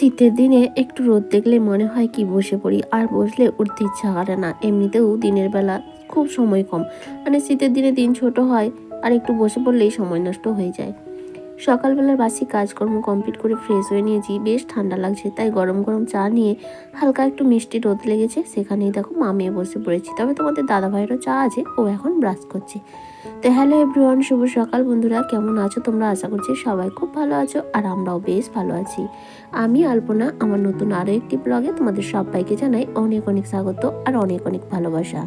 শীতের দিনে একটু রোদ দেখলে মনে হয় কি বসে পড়ি, আর বসলে উঠতে ইচ্ছা করে না। এমনিতেও দিনের বেলা খুব সময় কম। মানে শীতের দিনে দিন ছোট হয়, আর একটু বসে পড়লেই সময় নষ্ট হয়ে যায়। সকালবেলার বাসি কাজকর্ম কমপ্লিট করে ফ্রেশ হয়ে নিয়েছি। বেশ ঠান্ডা লাগছে, তাই গরম গরম চা নিয়ে হালকা একটু মিষ্টি রোদ লেগেছে। সেখানেই দেখো মামিয়ে বসে পড়েছি। তবে তোমাদের দাদা ভাইয়েরও চা আছে, ও এখন ব্রাশ করছে। তো হ্যালো এভরিওয়ান শুভ সকাল বন্ধুরা। কেমন আছো তোমরা? আশা করছি সবাই খুব ভালো আছো, আর আমরাও বেশ ভালো আছি। আমি আলপনা, আমার নতুন আরও একটি ব্লগে তোমাদের সবাইকে জানাই অনেক অনেক স্বাগত আর অনেক অনেক ভালোবাসা।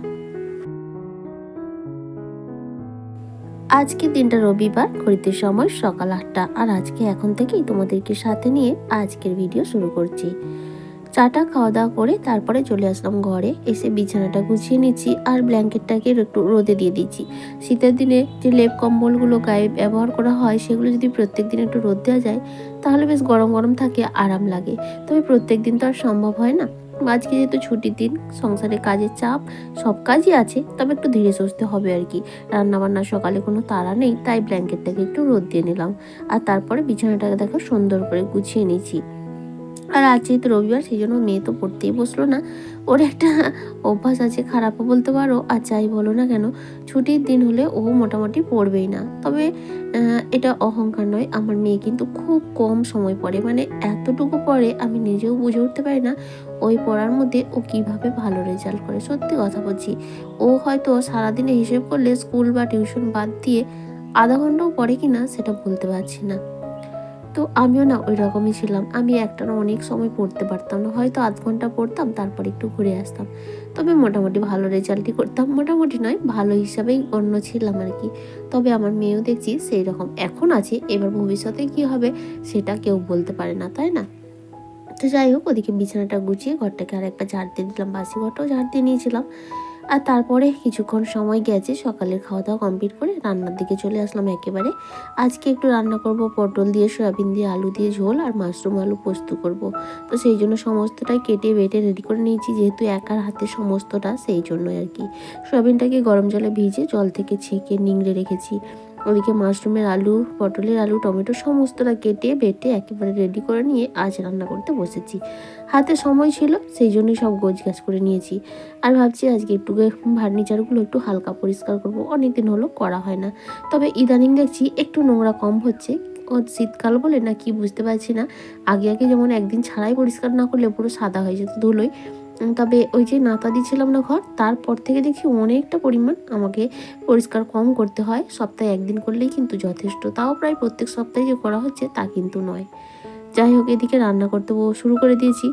আজকে দিনটা রবিবার, ঘড়িতে সময় সকাল আটটা। আর আজকে এখন থেকেই তোমাদেরকে সাথে নিয়ে আজকের ভিডিও শুরু করছি। চাটা খাওয়া দাওয়া করে তারপরে চলে আসলাম ঘরে। এসে বিছানাটা গুছিয়ে নিচ্ছি আর ব্ল্যাঙ্কেটটাকে একটু রোদে দিয়ে দিচ্ছি। শীতের দিনে যে লেপ কম্বলগুলো গায়ে ব্যবহার করা হয়, সেগুলো যদি প্রত্যেক দিন একটু রোদ দেওয়া যায়, তাহলে বেশ গরম গরম থাকে, আরাম লাগে। তবে প্রত্যেক দিন তো আর সম্ভব হয় না। আজকে যেহেতু ছুটির দিন, সংসারে কাজের চাপ, সব কাজই আছে, তবে একটু ধীরে সুস্থে হবে আর কি। রান্নাবান্না সকালে কোনো তাড়া নেই, তাই ব্ল্যাঙ্কেটটাকে একটু রোদ দিয়ে নিলাম। আর তারপরে বিছানাটাকে দেখো সুন্দর করে গুছিয়ে নিয়েছি আর আজ যেহেতু রবিবার, সেই জন্য মেয়ে তো পড়তেই বসল না। ওর একটা অভ্যাস আছে, খারাপও বলতে পারো, আর যাই বলো না কেন, ছুটির দিন হলে ও মোটামুটি পড়বেই না। তবে এটা অহংকার নয়, আমার মেয়ে কিন্তু খুব কম সময় পড়ে। মানে এতটুকু পড়ে, আমি নিজেও বুঝে উঠতে পারি না, ওই পড়ার মধ্যে ও কীভাবে ভালো রেজাল্ট করে। সত্যি কথা বলছি, ও হয়তো সারাদিনে হিসেব করলে স্কুল বা টিউশন বাদ দিয়ে আধা ঘন্টাও পড়ে কি না সেটা বলতে পারছি না। তো আমিও না ওই রকমই ছিলাম। আমি একটানা অনেক সময় পড়তে পারতাম না। হয়তো আধ ঘণ্টা পড়তাম, তারপর একটু ঘুরে আসতাম। তবে মোটামুটি ভালো রেজাল্টই করতাম। মোটামুটি নয়, ভালো হিসাবেই অন্য ছিলাম আর কি। তবে আমার মেয়েও দেখছি সেই রকম এখন আছে, এবার ভবিষ্যতে কি হবে সেটা কেউ বলতে পারে না, তাই না? তো যাই হোক, ওদিকে বিছানাটা গুছিয়ে ঘরটাকে আর একবার ঝাড় দিয়ে দিলাম। বাসি ঘরটাও ঝাড় দিয়ে নিয়েছিলাম। আর তারপরে কিছুক্ষণ সময় গেছে, সকালের খাওয়া দাওয়া কমপ্লিট করে রান্নার দিকে চলে আসলাম একেবারে। আজকে একটু রান্না করব, পটল দিয়ে, সয়াবিন দিয়ে, আলু দিয়ে, ঝোল আর মাশরুম আলু পোস্ত করব। তো সেই জন্য সমস্তটাই কেটে বেটে রেডি করে নিয়েছি, যেহেতু একার হাতে সমস্তটা, সেই জন্যই আর কি। সয়াবিনটাকে গরম জলে ভিজে জল থেকে ছেঁকে নিংড়ে রেখেছি। ওদিকে মাশরুমের আলু পটলের আলু টমেটো সমস্তটা কেটে বেটে একেবারে রেডি করে নিয়ে আজ রান্না করতে বসেছি। হাতে সময় ছিল সেই জন্যই সব গোছ গাছ করে নিয়েছি। আর ভাবছি আজকে একটু ফার্নিচারগুলো একটু হালকা পরিষ্কার করব অনেক দিন হলো করা হয় না। তবে ইদানিং দেখছি একটু নোংরা কম হচ্ছে। ও শীতকাল বলে না কি বুঝতে পারছি না। আগে আগে যেমন একদিন ছাড়াই পরিষ্কার না করলে পুরো সাদা হয়ে যেত উম, তবে ওই যে নাতা দিয়েছিলাম না ঘর, তারপর থেকে দেখি অনেকটা পরিমাণ আমাকে পরিষ্কার কম করতে হয়। সপ্তাহে একদিন করলেই কিন্তু যথেষ্ট। তাও প্রায় প্রত্যেক সপ্তাহে যে করা হচ্ছে তা কিন্তু নয়। যাই হোক, এদিকে রান্না করতে শুরু করে দিয়েছি।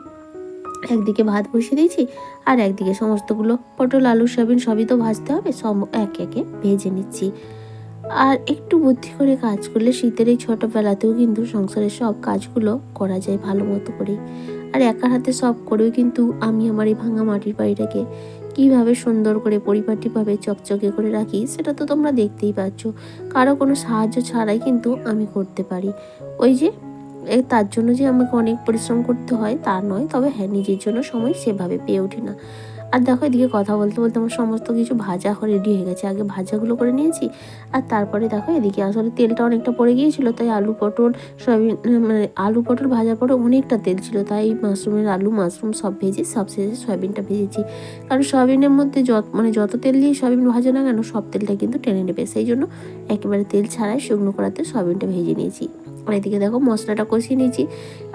একদিকে ভাত বসিয়ে দিয়েছি আর একদিকে সমস্তগুলো পটল, আলু, সয়াবিন সবই তো ভাজতে হবে, সব একে একে ভেজে নিচ্ছি। আর একটু বুদ্ধি করে কাজ করলে শীতের এই ছোটোবেলাতেও কিন্তু সংসারের সব কাজগুলো করা যায় ভালো মতো করে আর একার হাতে সব করেও কিন্তু আমি আমার এই ভাঙা মাটির বাড়িটাকে কীভাবে সুন্দর করে পরিপাটিভাবে চকচকে করে রাখি, সেটা তো তোমরা দেখতেই পাচ্ছ। কারও কোনো সাহায্য ছাড়াই কিন্তু আমি করতে পারি। ওই যে তার জন্য যে আমাকে অনেক পরিশ্রম করতে হয় তা নয়, তবে হ্যাঁ নিজের জন্য সময় সেভাবে পেয়ে ওঠে না। আর দেখো এদিকে কথা বলতে বলতে আমার সমস্ত কিছু ভাজা রেডি হয়ে গেছে। আগে ভাজাগুলো করে নিয়েছি, আর তারপরে দেখো এদিকে আসলে তেলটা অনেকটা পড়ে গিয়েছিল, তাই আলু পটল, সয়াবিন মানে আলু পটল ভাজার পরে অনেকটা তেল ছিল, তাই মাশরুমের আলু, মাশরুম সব ভেজে, সব শেষে সয়াবিনটা ভেজেছি। কারণ সয়াবিনের মধ্যে যত মানে যত তেল দিয়ে সয়াবিন ভাজা না কেন, সব তেলটা কিন্তু টেনে নেবে, সেই জন্য একেবারে তেল ছাড়াই শুকনো করাতে সয়াবিনটা ভেজে নিয়েছি। আর এদিকে দেখো মশলাটা কষিয়ে নিয়েছি,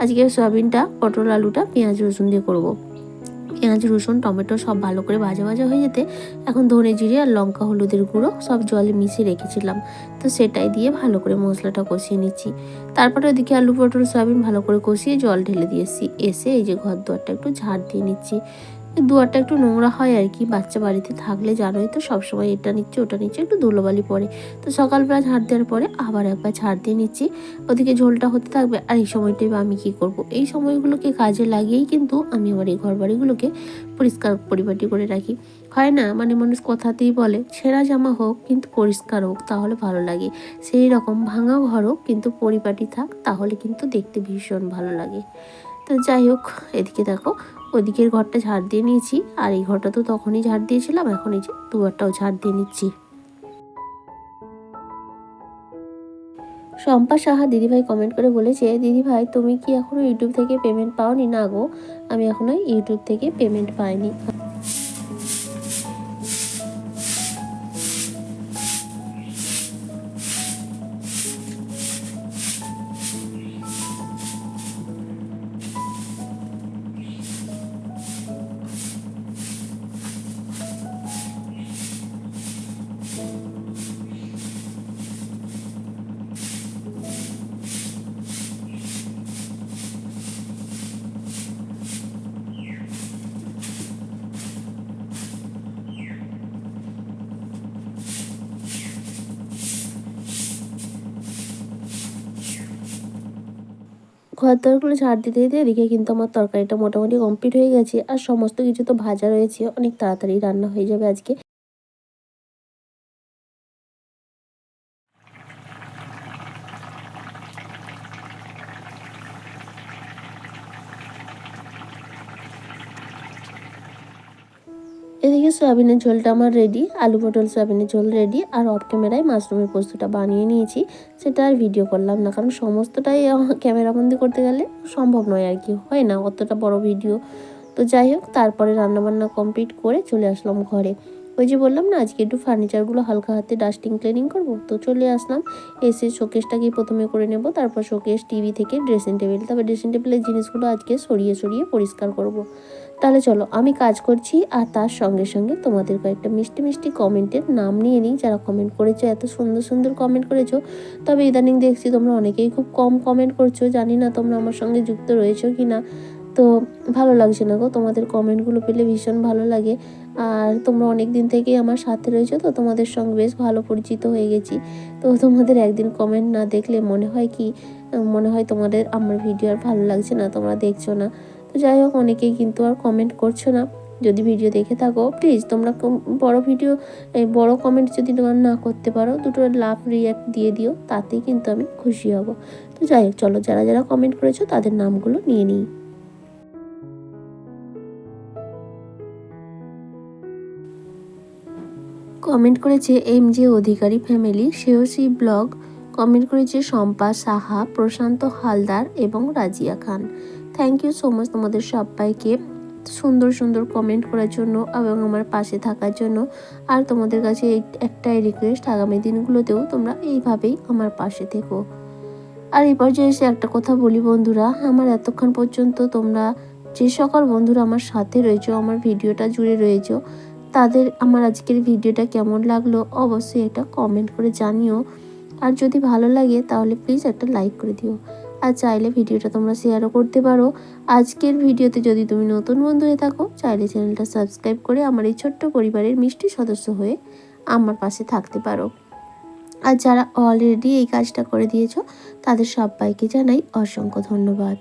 আজকে সয়াবিনটা, পটল, আলুটা, পেঁয়াজ, রসুন দিয়ে করব। পেঁয়াজ রসুন, টমেটো সব ভালো করে ভাজা ভাজা হয়ে যেতে এখন ধনে জিরে আর লঙ্কা, হলুদের গুঁড়ো সব জলে মিশিয়ে রেখেছিলাম। তো সেটাই দিয়ে ভালো করে মশলাটা কষিয়ে নিচ্ছি। তারপরে ওদিকে আলু, পটল, সয়াবিন ভালো করে কষিয়ে জল ঢেলে দিয়েছি। এসে এই যে ঘর দোয়ারটা একটু ঝাড় দিয়ে নিচ্ছি। দুয়ারটা একটু নোংরা হয় আর কি, বাচ্চা বাড়িতে থাকলে জানোই তো, সবসময় এটা নিচ্ছে, ওটা নিচ্ছে, একটু ধুলোবালি পড়ে। তো সকালবেলা ঝাড় দেওয়ার পরে আবার একবার ঝাড় দিয়ে নিচ্ছি। ওদিকে ঝোলটা হতে থাকবে, আর এই সময়টাই বা আমি কি করব? এই সময়গুলোকে কাজে লাগিয়েই কিন্তু আমি আমার এই ঘর বাড়িগুলোকে পরিষ্কার পরিপাটি করে রাখি। হয় না মানে মানুষ কথাতেই বলে ছেঁড়া জামা হোক, কিন্তু পরিষ্কার হোক, তাহলে ভালো লাগে। সেই রকম ভাঙা ঘর হোক কিন্তু পরিপাটি থাক, তাহলে কিন্তু দেখতে ভীষণ ভালো লাগে। তো যাই হোক, এদিকে দেখো ওদিকের ঘরটা ঝাড় দিয়ে নিয়েছি, আর এই ঘরটা তো তখনই ঝাড় দিয়েছিলাম, এখন এই যে দুয়ারটাও ঝাড় দিয়ে নিচ্ছি। শম্পা সাহা দিদিভাই কমেন্ট করে বলেছে, দিদিভাই, তুমি কি এখনও ইউটিউব থেকে পেমেন্ট পাওনি? না গো, আমি এখনও ইউটিউব থেকে পেমেন্ট পাইনি। ঘর দরগুলো ঝাড় দিতে দিতে এদিকে কিন্তু আমার তরকারিটা মোটামুটি কমপ্লিট হয়ে গেছে। আর সমস্ত কিছু তো ভাজা রয়েছে। অনেক তাড়াতাড়ি রান্না হয়ে যাবে আজকে এদিকে সয়াবিনের ঝোলটা আমার রেডি আলু পটল সয়াবিনের ঝোল রেডি আর অফ ক্যামেরায় মাশরুমের পোস্তটা বানিয়ে নিয়েছি। সেটা আর ভিডিও করলাম না, কারণ সমস্তটাই ক্যামেরাবন্দি করতে গেলে সম্ভব নয় আর কি, হয় না, অতটা বড় ভিডিও তো যাই হোক, তারপরে রান্নাবান্না কমপ্লিট করে চলে আসলাম ঘরে। ওই যে বললাম না, আজকে একটু ফার্নিচারগুলো হালকা হাতে ডাস্টিং ক্লিনিং করব, তো চলে আসলাম। এসে শোকেসটাকেই প্রথমে করে নেব, তারপর শোকেস টিভি থেকে ড্রেসিং টেবিল তারপর ড্রেসিং টেবিলের জিনিসগুলো আজকে সরিয়ে সরিয়ে পরিষ্কার করব। তাহলে চলো, আমি কাজ করছি আর তার সঙ্গে সঙ্গে তোমাদের কয়েকটা মিষ্টি মিষ্টি কমেন্টের নাম নিয়ে নিই। যারা কমেন্ট করেছ, এত সুন্দর সুন্দর কমেন্ট করেছ, তবে ইদানিং দেখছি তোমরা অনেকেই খুব কম কমেন্ট করছ। জানি না তোমরা আমার সঙ্গে যুক্ত রয়েছো কি না তো ভালো লাগছে না গো, তোমাদের কমেন্টগুলো পেলে ভীষণ ভালো লাগে। আর তোমরা অনেক দিন থেকেই আমার সাথে রয়েছো, তো তোমাদের সঙ্গে বেশ ভালো পরিচিত হয়ে গেছি। তো তোমাদের একদিন কমেন্ট না দেখলে মনে হয় কি, মনে হয় তোমাদের, আমার ভিডিও আর ভালো লাগছে না, তোমরা দেখছ না। যাই হোক, অনেকেই কিন্তু আর কমেন্ট করছ না। যদি ভিডিও দেখে থাকো প্লিজ তোমরা বড় ভিডিও এই বড় কমেন্ট যদি তোমার না করতে পারো, দুটো লাভ রিয়াক্ট দিয়ে দিও, তাতেই কিন্তু আমি খুশি হব। তো যাই হোক, চলো যারা যারা কমেন্ট করেছ, তাদের নামগুলো নিয়ে নিই। কমেন্ট করেছে এম জে অধিকারী ফ্যামিলি সেওসি ব্লগ কমেন্ট করেছে শম্পা সাহা, প্রশান্ত হালদার এবং Razia Khan. Thank you so much তোমাদের সবাইকে সুন্দর সুন্দর কমেন্ট করার জন্য এবং আমার পাশে থাকার জন্য। আর তোমাদের কাছে এই একটাই রিকোয়েস্ট আগামী দিনগুলোতেও তোমরা এইভাবেই আমার পাশে থেকো। আর এই পর্যায়ে এসে একটা কথা বলি বন্ধুরা, আমার এতক্ষণ পর্যন্ত তোমরা যে সকল বন্ধুরা আমার সাথে রয়েছে, আমার ভিডিওটা জুড়ে রয়েছে, তাদের আমার আজকের ভিডিওটা কেমন লাগল অবশ্যই এটা কমেন্ট করে জানিও। আর যদি ভালো লাগে তাহলে প্লিজ একটা লাইক করে দিও। আর চাইলে ভিডিওটা তোমরা শেয়ারও করতে পারো। আজকের ভিডিওতে যদি তুমি নতুন বন্ধু হয়ে থাকো, চাইলে চ্যানেলটা সাবস্ক্রাইব করে আমার এই ছোট্ট পরিবারের মিষ্টি সদস্য হয়ে আমার পাশে থাকতে পারো। আর যারা অলরেডি এই কাজটা করে দিয়েছ, তাদের সবাইকে জানাই অসংখ্য ধন্যবাদ।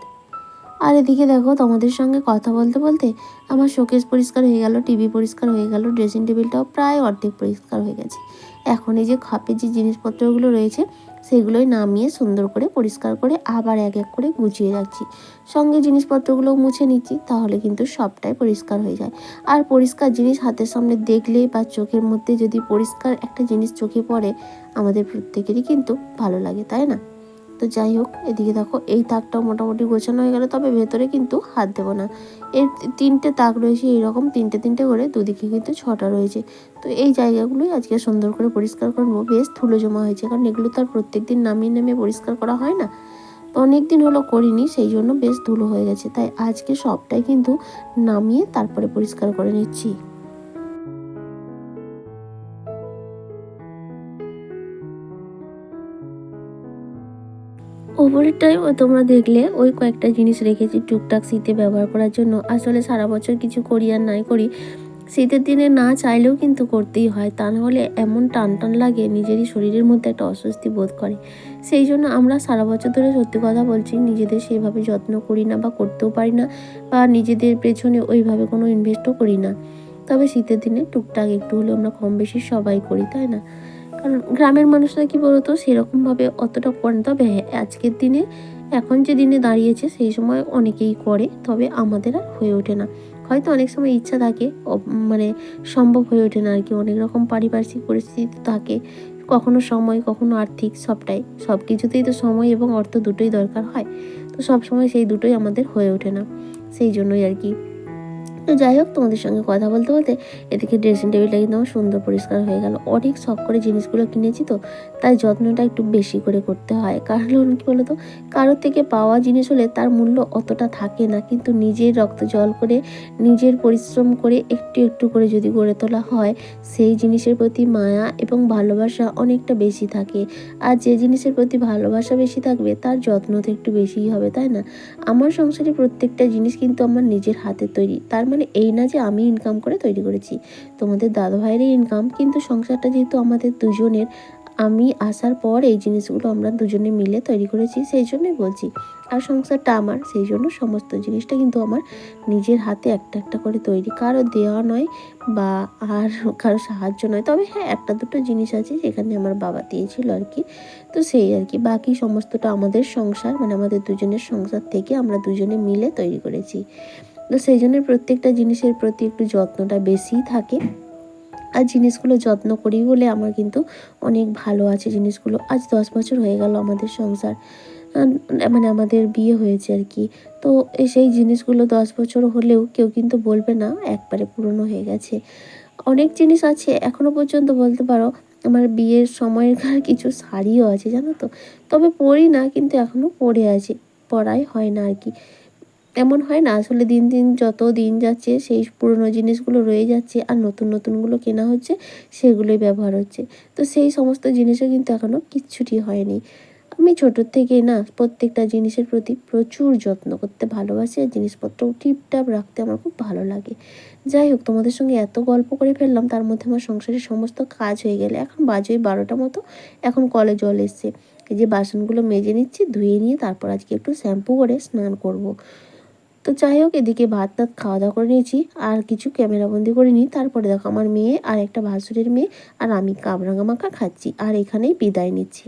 আর এদিকে দেখো, তোমাদের সঙ্গে কথা বলতে বলতে আমার শোকেস পরিষ্কার হয়ে গেল, টিভি পরিষ্কার হয়ে গেল ড্রেসিং টেবিলটাও প্রায় অর্ধেক পরিষ্কার হয়ে গেছে। এখন এই যে খাপে যে জিনিসপত্রগুলো রয়েছে সেগুলোই নামিয়ে সুন্দর করে পরিষ্কার করে আবার এক এক করে গুছিয়ে রাখছি। সঙ্গে জিনিসপত্রগুলো মুছে নিচ্ছি, তাহলে কিন্তু সবটাই পরিষ্কার হয়ে যায়। আর পরিষ্কার জিনিস হাতের সামনে দেখলে বা চোখের মধ্যে যদি পরিষ্কার একটা জিনিস চোখে পড়ে, আমাদের প্রত্যেকেরই কিন্তু ভালো লাগে, তাই না? তো যাই হোক, এদিকে দেখো, এই তাকটাও মোটামুটি গোছানো হয়ে গেল, তবে ভেতরে কিন্তু হাত দেবো না। এর তিনটে তাক রয়েছে এইরকম, তিনটে তিনটে করে দুদিকে কিন্তু ছটা রয়েছে। তো এই জায়গাগুলোই আজকে সুন্দর করে পরিষ্কার করব। বেশ ধুলো জমা হয়েছে, কারণ এগুলো তো আর প্রত্যেক দিন নামিয়ে নামিয়ে পরিষ্কার করা হয় না। তো অনেক দিন হলো করিনি, সেই জন্য বেশ ধুলো হয়ে গেছে। তাই আজকে সবটাই কিন্তু নামিয়ে তারপরে পরিষ্কার করে নিচ্ছি। ওপরেরটাই তোমরা দেখলে ওই কয়েকটা জিনিস রেখেছি টুকটাক শীতে ব্যবহার করার জন্য। আসলে সারা বছর কিছু করি আর নাই করি, শীতের দিনে না চাইলেও কিন্তু করতেই হয়। তা নাহলে এমন টান টান লাগে, নিজেরই শরীরের মধ্যে একটা অস্বস্তি বোধ করে। সেই জন্য আমরা সারা বছর ধরে সত্যি কথা বলছি, নিজেদের সেইভাবে যত্ন করি না বা করতেও পারি না বা নিজেদের পেছনে ওইভাবে কোনো ইনভেস্টও করি না। তবে শীতের দিনে টুকটাক একটু হলেও আমরা কম বেশি সবাই করি, তাই না? কারণ গ্রামের মানুষরা কি বলতো? সেরকমভাবে অতটা করে তবে আজকের দিনে, এখন যে দিনে দাঁড়িয়েছে, সেই সময় অনেকেই করে, তবে আমাদের আর হয়ে ওঠে না। হয়তো অনেক সময় ইচ্ছা থাকে মানে সম্ভব হয়ে ওঠে না আর কি অনেক রকম পারিপার্শ্বিক পরিস্থিতি থাকে, কখনো সময়, কখনো আর্থিক, সবটাই। সব কিছুতেই তো সময় এবং অর্থ দুটোই দরকার হয়। তো সব সময় সেই দুটোই আমাদের হয়ে ওঠে না। সেই জন্যই আর কি তো যাই হোক, তোমাদের সঙ্গে কথা বলতে বলতে এদিকে ড্রেসিং টেবিলটা কিন্তু আমার সুন্দর পরিষ্কার হয়ে গেল। অনেক শখ করে জিনিসগুলো কিনেছি তো, তাই যত্নটা একটু বেশি করে করতে হয়। কারণ কী বলতো, কারোর থেকে পাওয়া জিনিস হলে তার মূল্য অতটা থাকে না। কিন্তু নিজের রক্ত জল করে, নিজের পরিশ্রম করে একটু একটু করে যদি গড়ে তোলা হয়, সেই জিনিসের প্রতি মায়া এবং ভালোবাসা অনেকটা বেশি থাকে। আর যে জিনিসের প্রতি ভালোবাসা বেশি থাকবে, তার যত্ন তো একটু বেশিই হবে, তাই না? আমার সংসারে প্রত্যেকটা জিনিস কিন্তু আমার নিজের হাতে তৈরি। তার মানে এই না যে আমি ইনকাম করে তৈরি করেছি। তোমাদের দাদা ভাইয়েরই ইনকাম কিন্তু সংসারটা যেহেতু আমাদের দুজনের, আমি আসার পর এই জিনিসগুলো আমরা দুজনে মিলে তৈরি করেছি, সেই জন্যই বলছি। আর সংসারটা আমার, সেই জন্য সমস্ত জিনিসটা কিন্তু আমার নিজের হাতে একটা একটা করে তৈরি। কারও দেওয়া নয় বা আর কারও সাহায্য নয়। তবে হ্যাঁ একটা দুটো জিনিস আছে যেখানে আমার বাবা দিয়েছিল আর কি। তো সেই আর কি। বাকি সমস্তটা আমাদের সংসার মানে আমাদের দুজনের সংসার থেকে আমরা দুজনে মিলে তৈরি করেছি। তো সেই জন্য প্রত্যেকটা জিনিসের প্রতি একটু যত্নটা বেশিই থাকে। আর জিনিসগুলো যত্ন করি বলে আমার কিন্তু অনেক ভালো আছে জিনিসগুলো। আজ দশ বছর হয়ে গেল আমাদের সংসার মানে আমাদের বিয়ে হয়েছে আর কি। তো সেই জিনিসগুলো দশ বছর হলেও কেউ কিন্তু বলবে না, একবারে পুরনো হয়ে গেছে। অনেক জিনিস আছে এখনও পর্যন্ত বলতে পারো আমার বিয়ের সময়কার কিছু শাড়িও আছে জানো তো? তবে পরি না, কিন্তু এখনও পরে আছে, পরাই হয় না আর কি। এমন হয় না, আসলে দিন দিন যত দিন যাচ্ছে সেই পুরনো জিনিসগুলো রয়ে যাচ্ছে আর নতুন নতুনগুলো কেনা হচ্ছে, সেগুলোই ব্যবহার হচ্ছে। তো সেই সমস্ত জিনিসও কিন্তু এখনও কিচ্ছুটি হয়নি। আমি ছোটোর থেকেই না প্রত্যেকটা জিনিসের প্রতি প্রচুর যত্ন করতে ভালোবাসি আর জিনিসপত্র টিপটাপ রাখতে আমার খুব ভালো লাগে। যাই হোক, তোমাদের সঙ্গে এত গল্প করে ফেললাম, তার মধ্যে আমার সংসারের সমস্ত কাজ হয়ে গেলে। এখন বাজে বারোটা মতো, এখন কলে জল এসছে। এই যে বাসনগুলো মেজে নিচ্ছি, ধুয়ে নিয়ে তারপর আজকে একটু শ্যাম্পু করে স্নান করব। তো যাই হোক, এদিকে ভাত টাত খাওয়া দাওয়া করে নিয়েছি। আর কিছু ক্যামেরাবন্দি করে নিই। তারপরে দেখো, আমার মেয়ে আর একটা ভাসুরের মেয়ে আর আমি কাবরাঙা মাখা খাচ্ছি। আর এখানেই বিদায় নিচ্ছি।